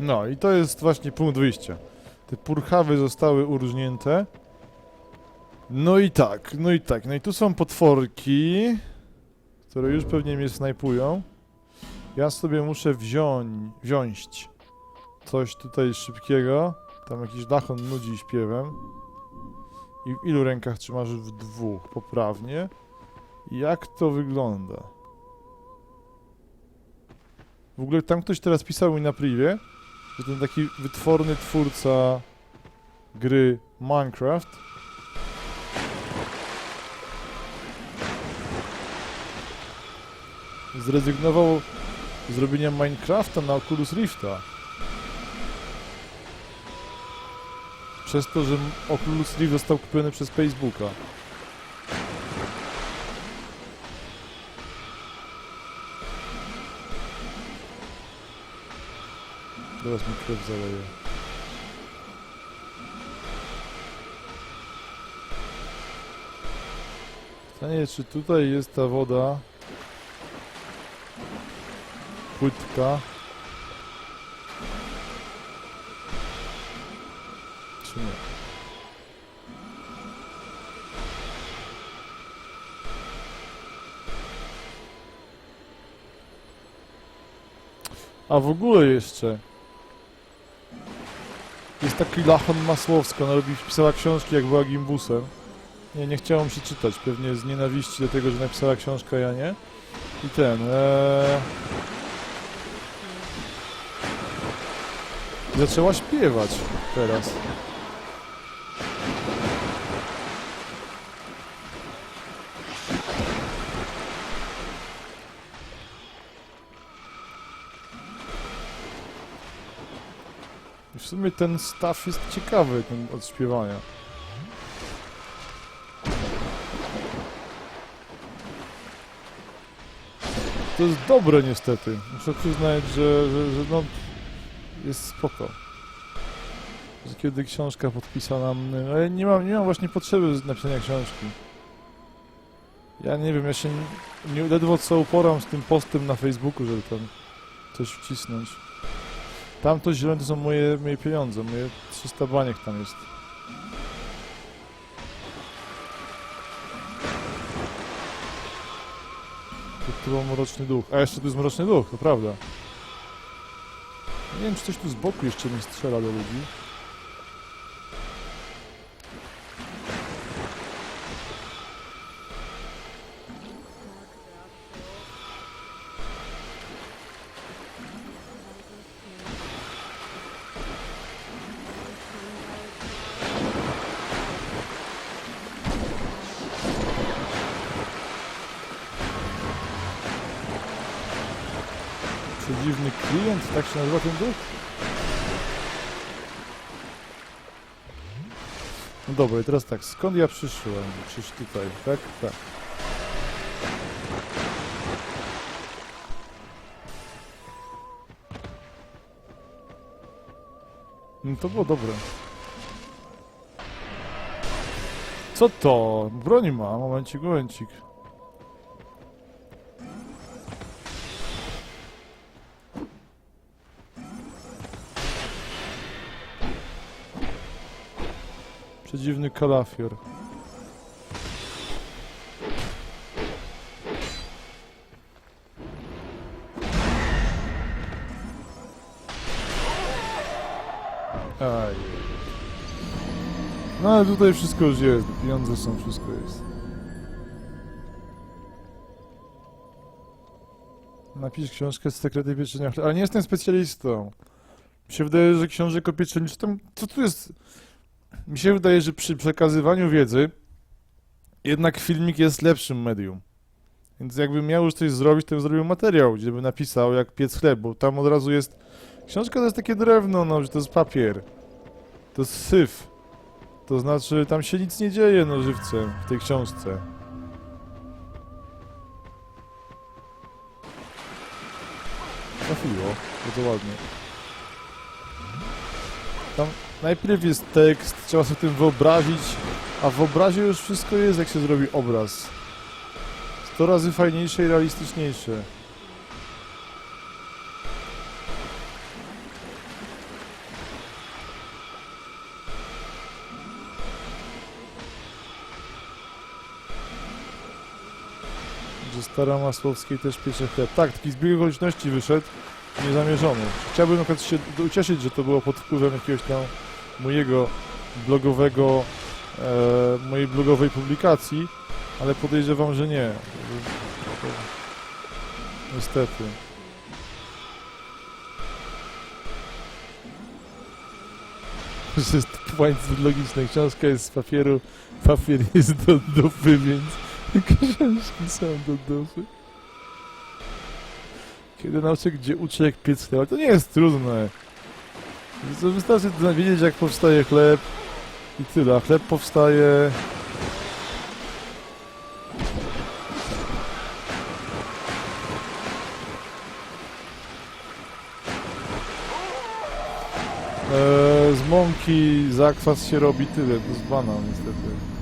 No i to jest właśnie punkt wyjścia. Te purchawy zostały urżnięte. No i tak, no i tak. No i tu są potworki, które już pewnie mnie snajpują. Ja sobie muszę wziąć, wziąć coś tutaj szybkiego. Tam jakiś dachon nudzi śpiewem. I w ilu rękach trzymasz? W dwóch, poprawnie. Jak to wygląda? W ogóle tam ktoś teraz pisał mi na privie, że ten taki wytworny twórca gry Minecraft zrezygnował z robienia Minecrafta na Oculus Rifta. Przez to, że Oculus Rift został kupiony przez Facebooka. Teraz mi krew zaleje. Pytanie, czy tutaj jest ta woda płytka? Czy? A w ogóle jeszcze taki Lachon Masłowska, ona robi, pisała książki jak była gimbusem. Nie, nie chciałem się czytać, pewnie z nienawiści do tego, że napisała książkę, ja nie. I ten, eee... Zaczęła śpiewać teraz. Sumie ten staw jest ciekawy, ten od śpiewania. To jest dobre niestety. Muszę przyznać, że, że, że no, jest spoko. Że kiedy książka podpisana, no ja nie mam, nie mam właśnie potrzeby napisania książki. Ja nie wiem, ja się nie ledwo co uporam z tym postem na Facebooku, żeby tam coś wcisnąć. Tam to zielone to są moje, moje pieniądze, moje 300 baniek tam jest. Tu, był mroczny duch. A jeszcze tu jest mroczny duch, to prawda. Nie wiem, czy coś tu z boku jeszcze nie strzela do ludzi. Przedziwny klient, tak się nazywa ten duch? No dobra, i teraz tak, skąd ja przyszłem? Przysz tutaj, tak? Tak. No to było dobre. Co to? Broń ma, momencik, momencik. Przedziwny kalafior. Aj. No ale tutaj wszystko już jest, pieniądze są, wszystko jest. Napisz książkę z sekrety pieczenia ale nie jestem specjalistą. Mi się wydaje, że książek o pieczeniu, tam, co tu jest... Mi się wydaje, że przy przekazywaniu wiedzy jednak filmik jest lepszym medium. Więc jakbym miał już coś zrobić, to bym zrobił materiał, gdzie bym napisał jak piec chleb, bo tam od razu jest... Książka to jest takie drewno, no, że to jest papier. To jest syf. To znaczy, tam się nic nie dzieje, no, żywcem w tej książce. Trafiło, bardzo ładnie. Tam najpierw jest tekst, trzeba sobie tym wyobrazić, a w obrazie już wszystko jest, jak się zrobi obraz. 100 razy fajniejsze i realistyczniejsze. Że stara Masłowskiej też piecze chleb. Tak, taki zbieg okoliczności wyszedł, niezamierzony. Chciałbym na przykład się ucieszyć, że to było pod wpływem jakiegoś tam mojego blogowego, e, mojej blogowej publikacji, ale podejrzewam, że nie. Niestety. Że jest łańcuch logiczny. Książka jest z papieru, papier jest do dupy, więc książki są do dupy. Kiedy nauczę, gdzie uczę jak piec chleb, ale to nie jest trudne. Wystarczy wiedzieć, jak powstaje chleb i tyle. Chleb powstaje... Eee, z mąki zakwas się robi tyle, to banał niestety.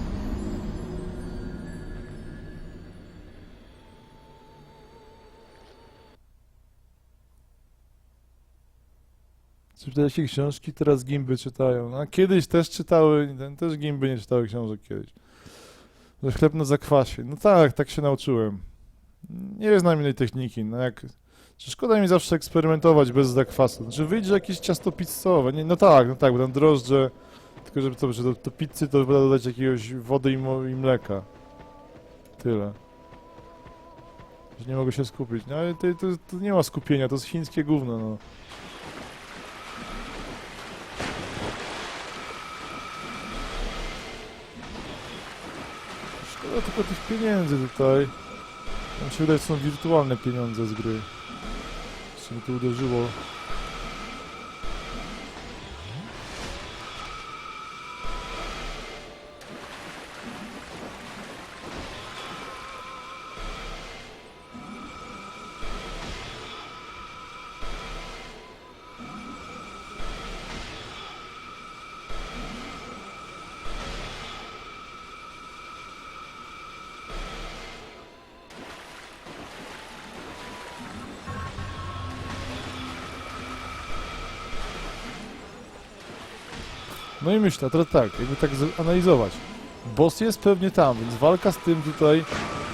Czytaliście książki, teraz gimby czytają. A kiedyś też czytały, też gimby nie czytały książek kiedyś. Że chleb na zakwasie. No tak, tak się nauczyłem. Nie znam innej techniki. No jak... Szkoda mi zawsze eksperymentować bez zakwasu? Znaczy wyjdzie jakieś ciasto pizzowe. Nie, no tak, no tak, bo tam drożdże. Tylko żeby to, że do, do pizzy to trzeba dodać jakiegoś wody i, i mleka. Tyle. Że nie mogę się skupić. No ale to, to, to nie ma skupienia, to jest chińskie gówno, no. Szkoda tylko tych pieniędzy tutaj. Mi się wydaje, że są wirtualne pieniądze z gry. Co mi to uderzyło. No i myślę, teraz tak, jakby tak analizować. Boss jest pewnie tam, więc walka z tym tutaj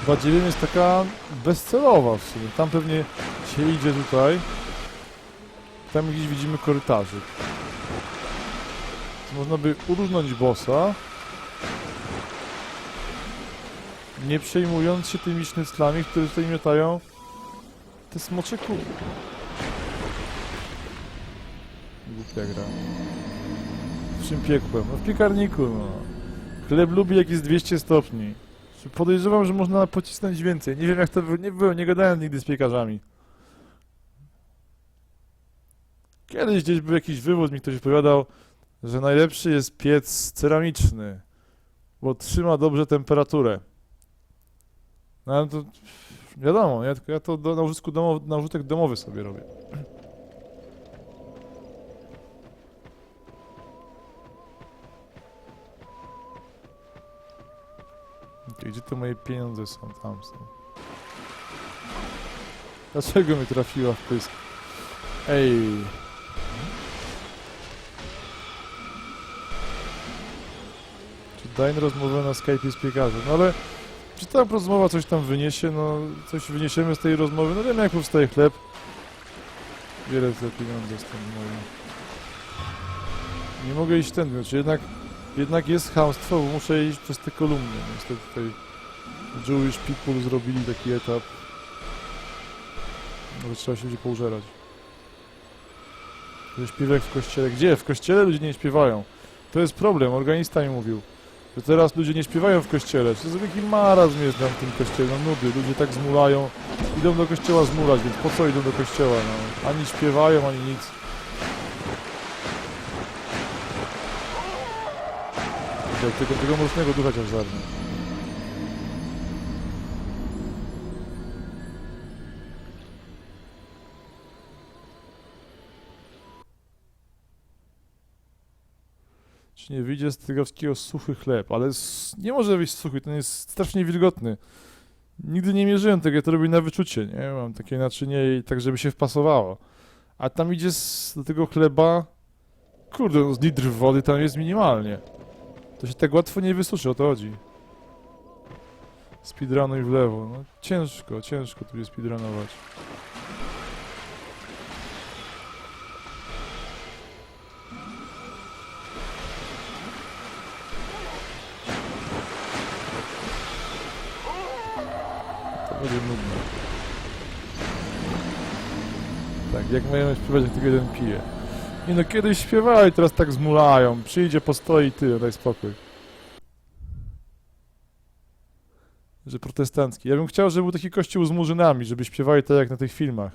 badziewiem jest taka bezcelowa w sumie. Tam pewnie się idzie tutaj. Tam gdzieś widzimy korytarzyk. Można by urżnąć bossa. Nie przejmując się tymi sznyclami, które tutaj miotają te smocze kule. Głupia gra. W czym piekłem? No w piekarniku, no. Chleb lubi jak jest 200 stopni. Podejrzewam, że można pocisnąć więcej. Nie wiem jak to by- nie było, nie gadałem nigdy z piekarzami. Kiedyś gdzieś był jakiś wywód, mi ktoś opowiadał, że najlepszy jest piec ceramiczny, bo trzyma dobrze temperaturę. No ale to wiadomo, ja, ja to do, na, użytku na użytek domowy sobie robię. Okej, Gdzie to moje pieniądze są? Tam są. Dlaczego mi trafiła w pysk? Ej. Czy dajmy rozmowę na Skype'ie z piekarzem? No ale czy ta rozmowa coś tam wyniesie? No coś wyniesiemy z tej rozmowy. No wiem jak powstaje chleb. Wiele te pieniądze z tym moje. Nie mogę iść tędy, znaczy jednak jednak jest chamstwo, bo muszę iść przez te kolumny. Niestety tutaj Jewish People zrobili taki etap. Może trzeba się będzie poużerać. Że śpiewek w kościele. Gdzie? W kościele ludzie nie śpiewają. To jest problem, organista mi mówił. Że teraz ludzie nie śpiewają w kościele. To jest taki marazm jest tam w tym kościele, no nudy. Ludzie tak zmulają. Idą do kościoła zmulać, więc po co idą do kościoła, no? Ani śpiewają, ani nic. Tego, tego, tego mrocznego ducha. Czy nie wyjdzie z Tygowskiego suchy chleb, ale nie może wyjść suchy, ten jest strasznie wilgotny. Nigdy nie mierzyłem tego, ja to robię na wyczucie, nie? Mam takie naczynie i tak, żeby się wpasowało. A tam idzie z, do tego chleba, kurde, z litr wody tam jest minimalnie. To się tak łatwo nie wysuszy, o to chodzi. Speedrunuj w lewo, no ciężko, ciężko tu speedrunować. To będzie nudne. Tak, jak mają śpiewać, jak tylko jeden pije. Nie no, kiedyś śpiewali, teraz tak zmulają. Przyjdzie, postoi, ty, no daj spokój. Że protestancki. Ja bym chciał, żeby był taki kościół z murzynami, żeby śpiewali tak jak na tych filmach.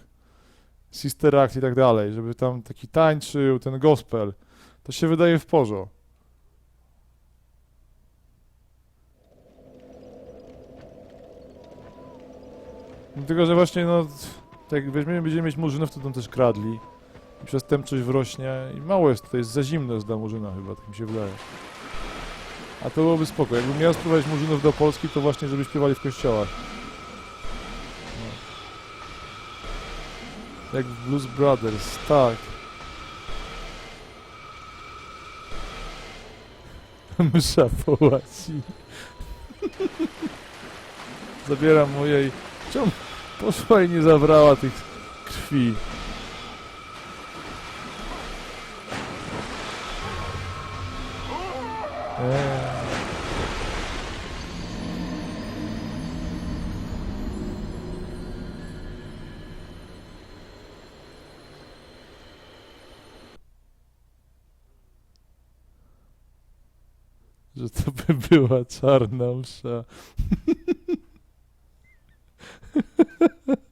Sister Act i tak dalej, żeby tam taki tańczył, ten gospel. To się wydaje w porządku. Tylko, że właśnie, no, jak weźmiemy, będziemy mieć murzynów, to tam też kradli. I przestępczość wrośnie i mało jest tutaj, jest za zimno jest dla murzyna chyba, tak mi się wydaje. A to byłoby spoko. Jakbym miał spróbować murzynów do Polski, to właśnie, żeby śpiewali w kościołach. No. Jak w Blues Brothers, tak. Msza połaci. Zabieram mojej... Czemu poszła i nie zabrała tych krwi? Że to by była czarna msza.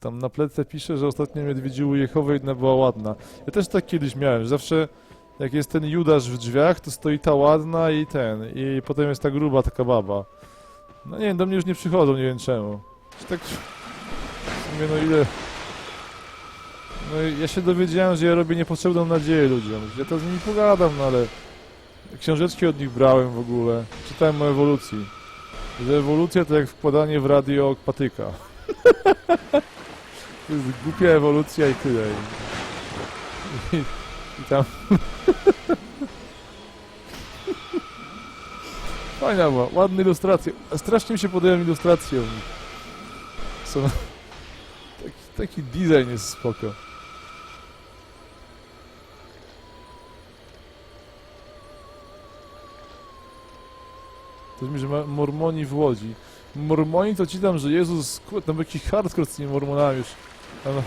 tam na plecach pisze, że ostatnio mnie odwiedziły Jehowe i jedna była ładna. Ja też tak kiedyś miałem, że zawsze jak jest ten Judasz w drzwiach, to stoi ta ładna i ten, i potem jest ta gruba taka baba. No nie wiem, do mnie już nie przychodzą, nie wiem czemu. Tak... W sumie no ile... No ja się dowiedziałem, że ja robię niepotrzebną nadzieję ludziom. Ja to z nimi pogadam, no ale... Książeczki od nich brałem w ogóle. Czytałem o ewolucji. Że ewolucja to jak wkładanie w radio patyka. To jest głupia ewolucja i tyle. I, i, tam... Fajna była, ładne ilustracje. Strasznie mi się podobają ilustracje. Są... Taki, taki design jest spoko. To mi, że Mormoni w Łodzi. Mormoni to ci tam, że Jezus, kurde, tam był jakiś hardcore z tymi Mormonami już. Ale...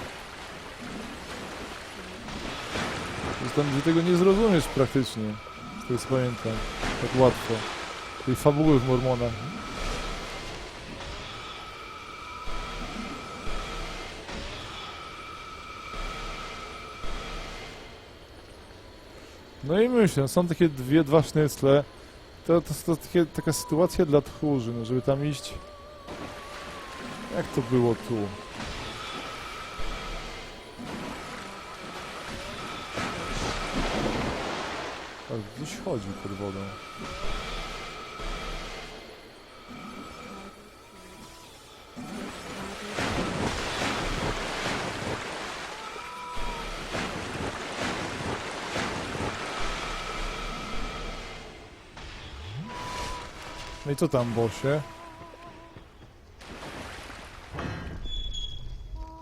Tam, że tego nie zrozumiesz praktycznie, z tego co pamiętam, tak łatwo. Tej fabuły w Mormonach. No i myślę, są takie dwie, dwa sznycle. To, to, to takie, taka sytuacja dla tchórzy, no żeby tam iść. Jak to było tu? Ale gdzieś chodzi pod wodą. No i co tam, bosie?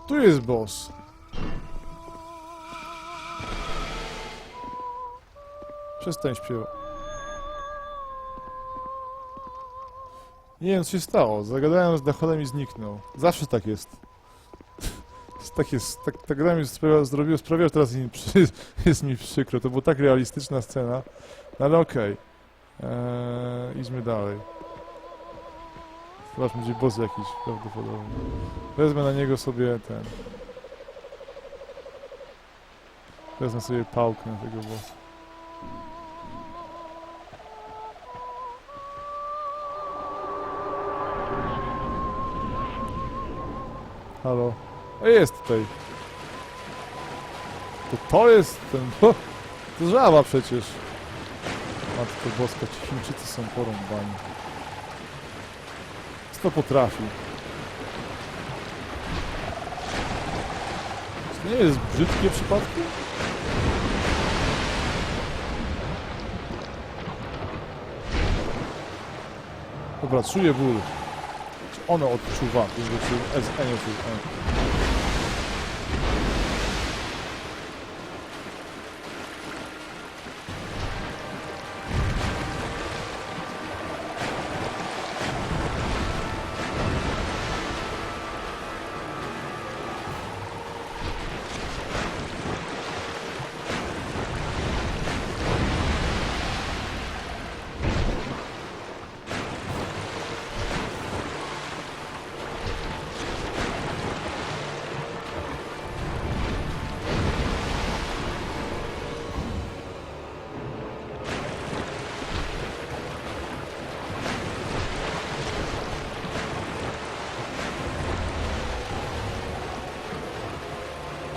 Tu jest boss. Przestań śpiewać. Nie wiem, co się stało. Zagadałem z Dachodem i zniknął. Zawsze tak jest. Tak jest, tak, tak gra mi sprawia, zrobiło, sprawia, teraz mi przy, jest mi przykro. To była tak realistyczna scena. No ale okej. Eee, idźmy dalej. Zobacz, będzie boss jakiś prawdopodobnie. Wezmę na niego sobie ten... Wezmę sobie pałkę na tego bossa. Halo? A jest tutaj. To to jest ten... To żaba przecież. Matko Boska, ci Chińczycy są porąbani. Co to potrafi? Czy nie jest brzydkie przypadkiem? Dobra, czuję ból. Ono odczuwa? To znaczy,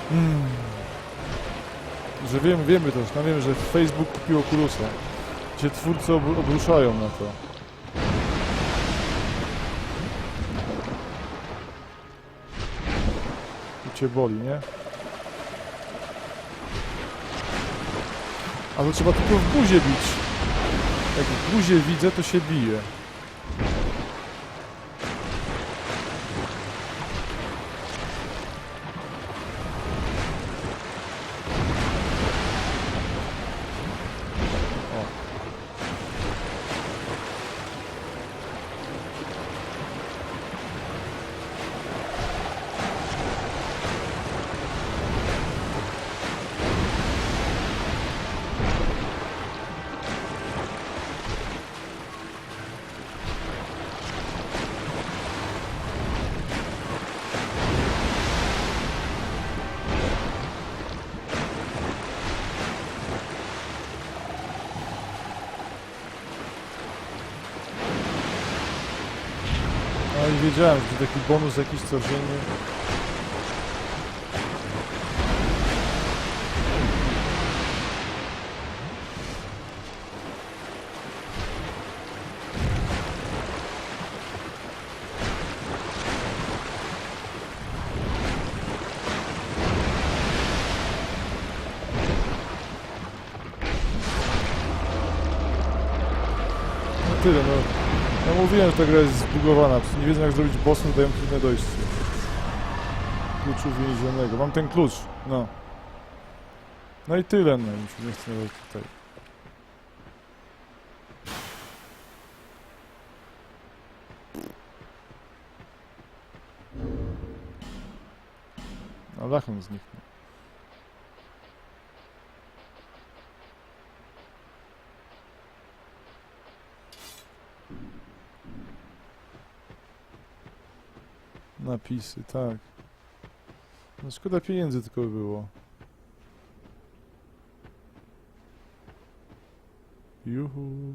Hmm. Że wiemy, wiemy też, no wiemy, że Facebook kupił Oculusa. Się twórcy ob obruszają na to. I cię boli, nie? A to trzeba tylko w buzie bić. Jak w buzie widzę, to się bije. Wiedziałem, że to taki bonus jakiś codziennie. No tyle, no. Ja mówiłem, że ta gra jest zbugowana. Nie wiedzą jak zrobić bossów, dają trudne dojście. Kluczu więzionego. Mam ten klucz, no. No i tyle, no. Już nie chcę nawet tutaj. A Lachon zniknął. Napisy, tak. No szkoda pieniędzy tylko by było. Juhu.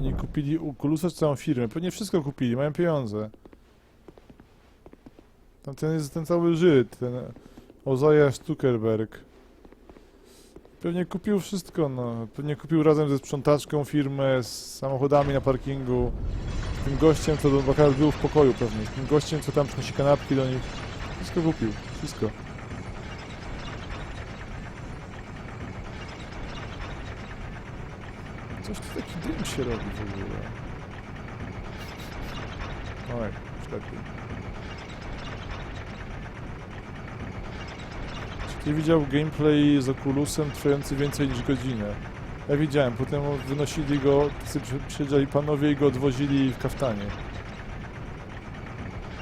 Oni kupili u Kulusa całą firmę. Pewnie wszystko kupili, mają pieniądze. Tam ten jest ten cały Żyd, ten Ozaja Zuckerberg. Pewnie kupił wszystko, no. Pewnie kupił razem ze sprzątaczką firmę, z samochodami na parkingu. Z tym gościem, co do wakar był w pokoju pewnie. Z tym gościem, co tam przynosi kanapki do nich. Wszystko kupił, wszystko. Coś tu taki dym się robi w ogóle. Oj, lepiej. Czy ktoś widział gameplay z Oculusem trwający więcej niż godzinę? Ja widziałem, potem wynosili go, przyjeżdżali panowie i go odwozili w kaftanie.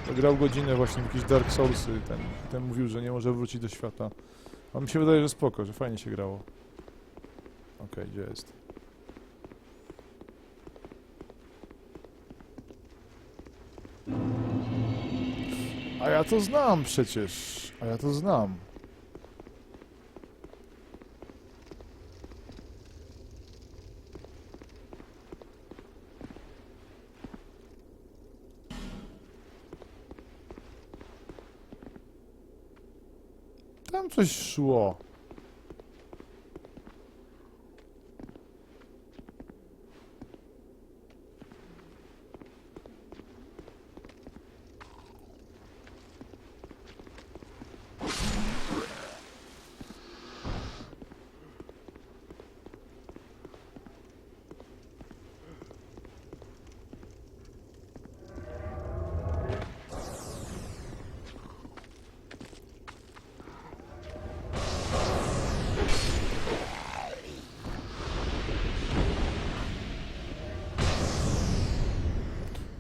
To grał godzinę właśnie w jakieś Dark Soulsy, ten, ten mówił, że nie może wrócić do świata. A mi się wydaje, że spoko, że fajnie się grało. Okej, gdzie jest? A ja to znam przecież. A ja to znam. Tam coś szło.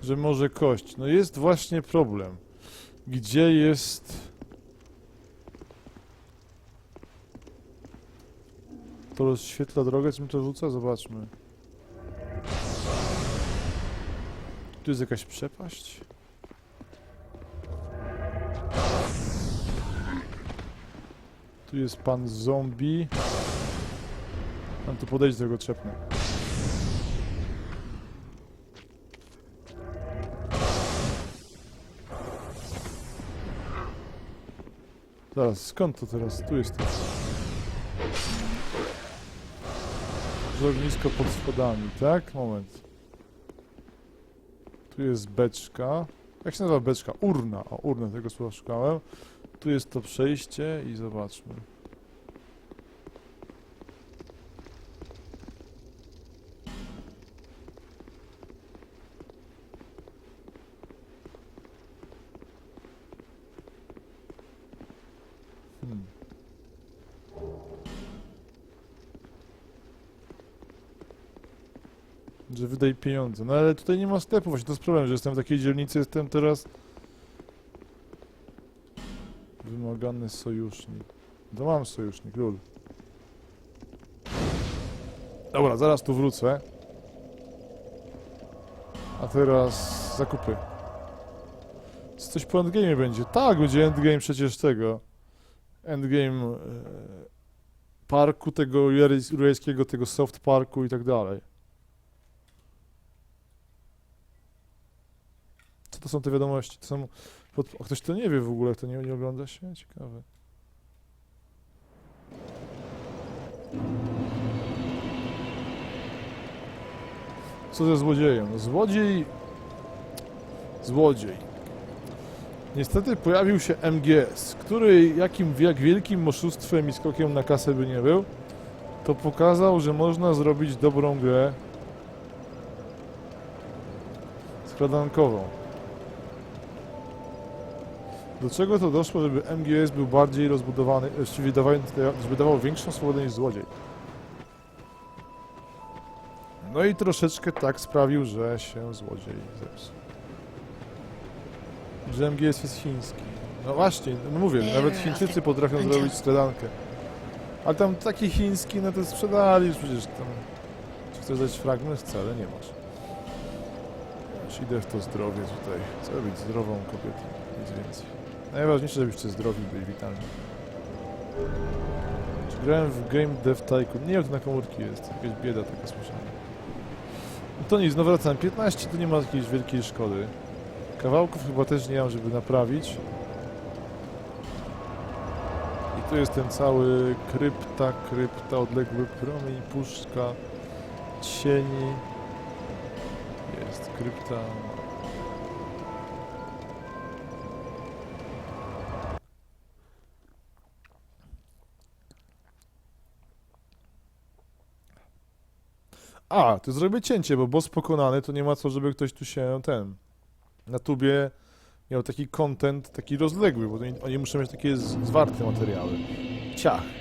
Że może kość. No jest właśnie problem. Gdzie jest... To rozświetla drogę, czy mi to rzuca? Zobaczmy. Tu jest jakaś przepaść? Tu jest pan zombie. Mam tu podejść do tego trzepnę. Zaraz, skąd to teraz? Tu jest to. Ognisko pod schodami, tak? Moment. Tu jest beczka. Jak się nazywa beczka? Urna. O, urna, tego słowa szukałem. Tu jest to przejście i zobaczmy. Hmm. Wydaj pieniądze. No ale tutaj nie ma sklepu, właśnie to jest problem, że jestem w takiej dzielnicy, jestem teraz... Wymagany sojusznik. To mam sojusznik, lul. Dobra, zaraz tu wrócę. A teraz zakupy. Co- Coś po endgame będzie. Tak, będzie endgame przecież tego. Endgame e, parku tego jurej- jurajskiego, tego soft parku i tak dalej. To są te wiadomości? To są... Pod... Ktoś to nie wie w ogóle, to nie, nie ogląda się? Ciekawe. Co ze złodziejem? No, złodziej... Złodziej. Niestety pojawił się MGS, który jakim jak wielkim oszustwem i skokiem na kasę by nie był, to pokazał, że można zrobić dobrą grę skradankową. Do czego to doszło, żeby MGS był bardziej rozbudowany, właściwie dawał, żeby dawał większą swobodę niż złodziej? No i troszeczkę tak sprawił, że się złodziej zepsuł. Że MGS jest chiński. No właśnie, no mówię, nawet Chińczycy potrafią zrobić skradankę. Ale tam taki chiński, no to sprzedali już przecież tam. Czy chcesz dać fragment? Wcale nie masz. Już idę w to zdrowie tutaj. Chcę być zdrową kobietą, nic więcej. Najważniejsze, żebyście zdrowi byli witalni. Czy grałem w Game Dev Tycoon? Nie wiem, to na komórki jest. Jakaś bieda taka słyszałem. No to nic, no wracam. 15 to nie ma jakiejś wielkiej szkody. Kawałków chyba też nie mam, żeby naprawić. I tu jest ten cały krypta, krypta, odległy promień, puszka, cieni. Jest krypta. A, to zrobię cięcie, bo boss pokonany, to nie ma co, żeby ktoś tu się ten na tubie miał taki content, taki rozległy, bo oni, oni muszą mieć takie zwarte materiały. Ciach.